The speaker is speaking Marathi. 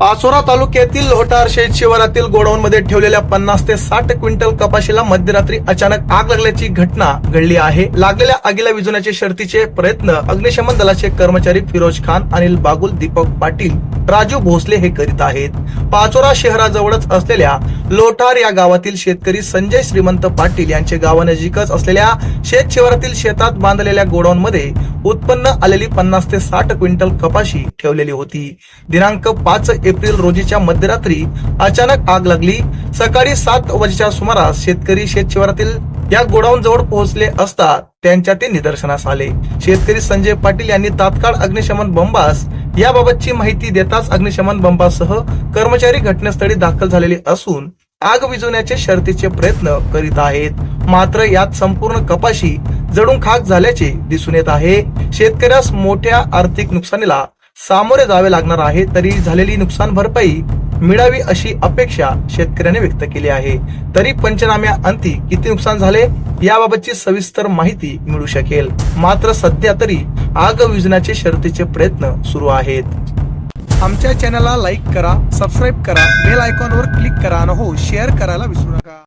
पाचोरा तालुक्यातील लोहटार शेत शिवारातील गोडाऊन मध्ये ठेवलेल्या पन्नास ते साठ क्विंटल कपाशीला मध्यरात्री अचानक आग लागल्याची घटना घडली आहे. लागलेल्या आगीला विजवण्याचे शर्तीचे प्रयत्न अग्निशमन दलाचे कर्मचारी फिरोज खान अनिल बागुल दीपक पाटील राजू भोसले हे करीत आहेत. पाचोरा शहराजवळच असलेल्या लोटार या गावातील शेतकरी संजय श्रीमंत पाटील यांचे गावानजीकच असलेल्या शेत शिवारातील शेतात बांधलेल्या गोडाऊन मध्ये उत्पन्न आलेली पन्नास ते साठ क्विंटल कपाशी ठेवलेली होती. दिनांक पाच एप्रिल रोजीच्या मध्यरात्री अचानक आग लागली. सकाळी सात वाजेच्या सुमारास शेतकरी शेत शिवारातील या गोडाऊन जवळ पोहोचले असता त्यांच्या ते निदर्शनास आले. शेतकरी संजय पाटील यांनी तात्काळ अग्निशमन बंबास याबाबतची माहिती देताच अग्निशमन बंबासह कर्मचारी घटनास्थळी दाखल झालेले असून आग विझवण्याचे शर्तीचे प्रयत्न करीत आहेत. मात्र यात संपूर्ण कपाशी जडून खाक झाल्याचे दिसून येत आहे. शेतकऱ्यास मोठ्या आर्थिक नुकसानीला सामोरे जावे लागणार आहे तरी झालेली नुकसान भरपाई मिळावी अशी अपेक्षा शेतकऱ्याने व्यक्त केली आहे. तरी पंचनाम्या अंती किती नुकसान झाले याबाबतची सविस्तर माहिती मिळू शकेल. मात्र सध्या तरी आग विजण्याचे शर्तीचे प्रयत्न सुरू आहेत. आमच्या चॅनलला लाईक करा सबस्क्राईब करा बेल आयकॉनवर क्लिक करा आणि हो शेअर करायला विसरू नका.